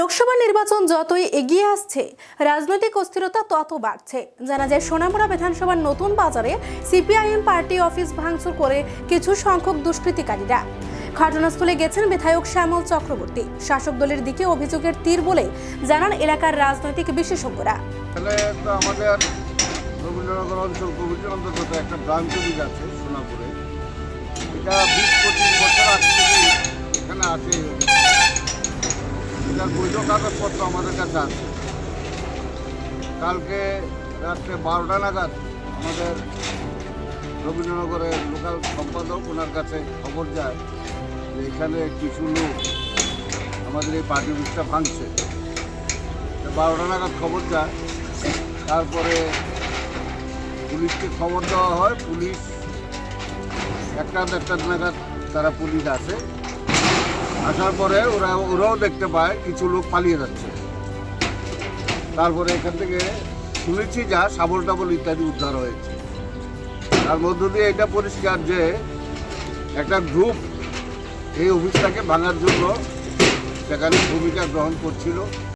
লোকসভা নির্বাচন যতই এগিয়ে আসছে, রাজনৈতিক অস্থিরতা তত বাড়ছে। জানা যায়, সোনামুড়া বিধানসভার নতুন বাজারে সিপিআইএম পার্টি অফিস ভাঙচুর করে কিছু সংখ্যক দুষ্কৃতিকারীরা। ঘটনাস্থলে গেছেন বিধায়ক শ্যামল চক্রবর্তী। শাসক দলের দিকে অভিযোগের তীর বলে জানান এলাকার রাজনৈতিক বিশেষজ্ঞরা। রবীন্দ্রনগর অঞ্চল একটা আছে সোনাপুরে। এটার বৈধ কাগজপত্র আমাদের কাছে আছে। কালকে রাত্রে বারোটা নাগাদ আমাদের রবীন্দ্রনগরের লোকাল সম্পাদক ওনার কাছে খবর যায় যে এখানে কিছু লোক আমাদের এই পার্টি অফিসটা ভাঙছে। বারোটা নাগাদ খবর যায়। তারপরে পুলিশকে খবর দেওয়া হয়। পুলিশ একটা দেড়টা নাগাদ তারা পুলিশ আসে। আসার পরে ওরা, ওরাও দেখতে পায়, কিছু লোক পালিয়ে যাচ্ছে। তারপরে এখান থেকে শুনেছি যা সাবল টাবল ইত্যাদি উদ্ধার হয়েছে। তার মধ্য দিয়ে এটা পরিষ্কার যে একটা গ্রুপ এই অফিসটাকে ভাঙার জন্য সেখানে ভূমিকা গ্রহণ করছিল।